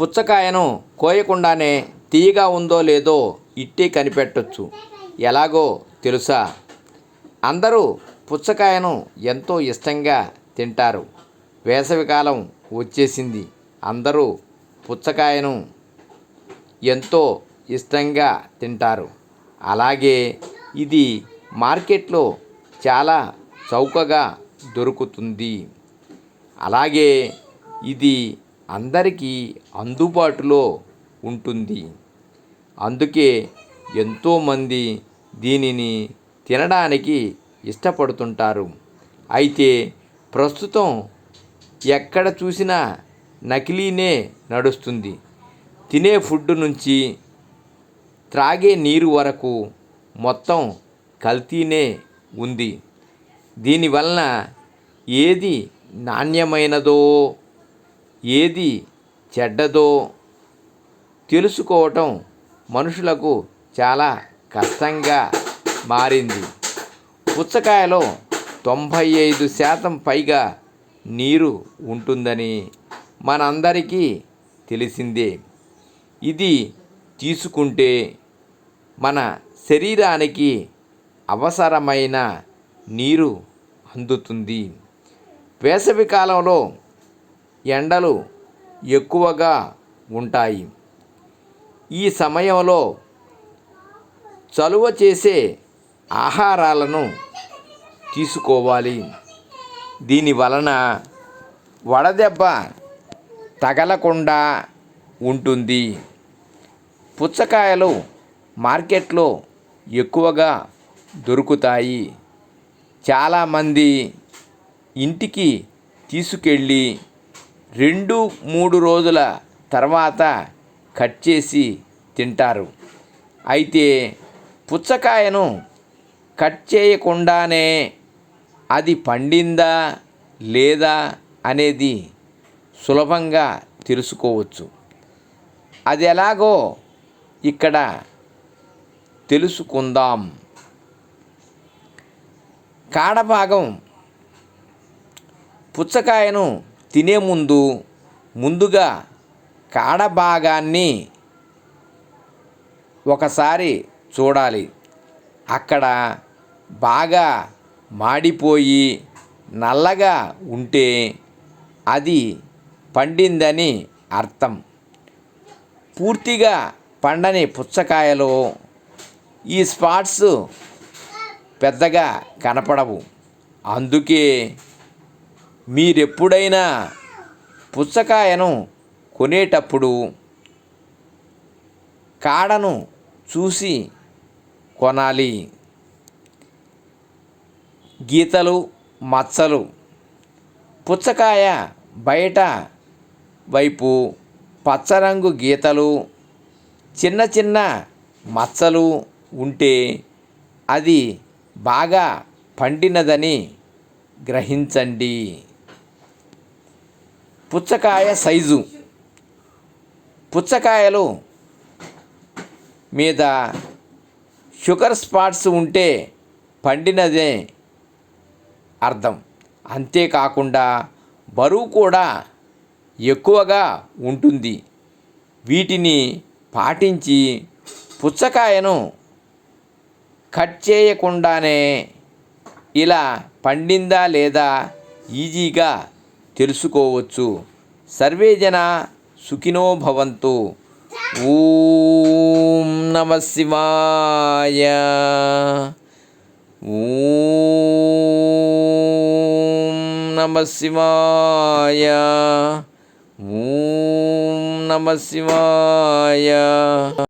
పుచ్చకాయను కోయకుండానే తీయగా ఉందో లేదో ఇట్టే కనిపెట్టొచ్చు. ఎలాగో తెలుసా? అందరూ పుచ్చకాయను ఎంతో ఇష్టంగా తింటారు. వేసవికాలం వచ్చేసింది. అందరూ పుచ్చకాయను ఎంతో ఇష్టంగా తింటారు. అలాగే ఇది మార్కెట్లో చాలా చౌకగా దొరుకుతుంది. అలాగే ఇది అందరికీ అందుబాటులో ఉంటుంది. అందుకే ఎంతోమంది దీనిని తినడానికి ఇష్టపడుతుంటారు. అయితే ప్రస్తుతం ఎక్కడ చూసినా నకిలీనే నడుస్తుంది. తినే ఫుడ్ నుంచి త్రాగే నీరు వరకు మొత్తం కల్తీనే ఉంది. దీనివలన ఏది నాణ్యమైనదో ఏది చెడ్డదో తెలుసుకోవటం మనుషులకు చాలా కష్టంగా మారింది. పుచ్చకాయలో తొంభై ఐదు శాతం పైగా నీరు ఉంటుందని మనందరికీ తెలిసిందే. ఇది తీసుకుంటే మన శరీరానికి అవసరమైన నీరు అందుతుంది. వేసవి కాలంలో ఎండలు ఎక్కువగా ఉంటాయి. ఈ సమయంలో చలువ చేసే ఆహారాలను తీసుకోవాలి. దీని వలన వడదెబ్బ తగలకుండా ఉంటుంది. పుచ్చకాయలు మార్కెట్లో ఎక్కువగా దొరుకుతాయి. చాలామంది ఇంటికి తీసుకెళ్ళి రెండు మూడు రోజుల తర్వాత కట్ చేసి తింటారు. అయితే పుచ్చకాయను కట్ చేయకుండానే అది పండిందా లేదా అనేది సులభంగా తెలుసుకోవచ్చు. అది ఎలాగో ఇక్కడ తెలుసుకుందాం. కాడ భాగం పుచ్చకాయను తినే ముందు ముందుగా కాడ భాగాన్ని ఒకసారి చూడాలి. అక్కడ బాగా మాడిపోయి నల్లగా ఉంటే అది పండిందని అర్థం. పూర్తిగా పండని పుచ్చకాయలో ఈ స్పాట్స్ పెద్దగా కనపడవు. అందుకే మీరెప్పుడైనా పుచ్చకాయను కొనేటప్పుడు కాడను చూసి కొనాలి. గీతలు మచ్చలు పుచ్చకాయ బయట వైపు పచ్చరంగు గీతలు చిన్న చిన్న మచ్చలు ఉంటే అది బాగా పండినదని గ్రహించండి. పుచ్చకాయ సైజు. పుచ్చకాయలు మీద షుగర్ స్పాట్స్ ఉంటే పండినదే అర్థం. అంతేకాకుండా బరువు కూడా ఎక్కువగా ఉంటుంది. వీటిని పాటించి పుచ్చకాయను కట్ చేయకుండానే ఇలా పండిందా లేదా ఈజీగా తెలుసుకోవచ్చు. సర్వేజన సుఖినో భవంతు. ఓం నమ శివాయ. ఓం నమ శివాయ. ఓం నమ శివాయ.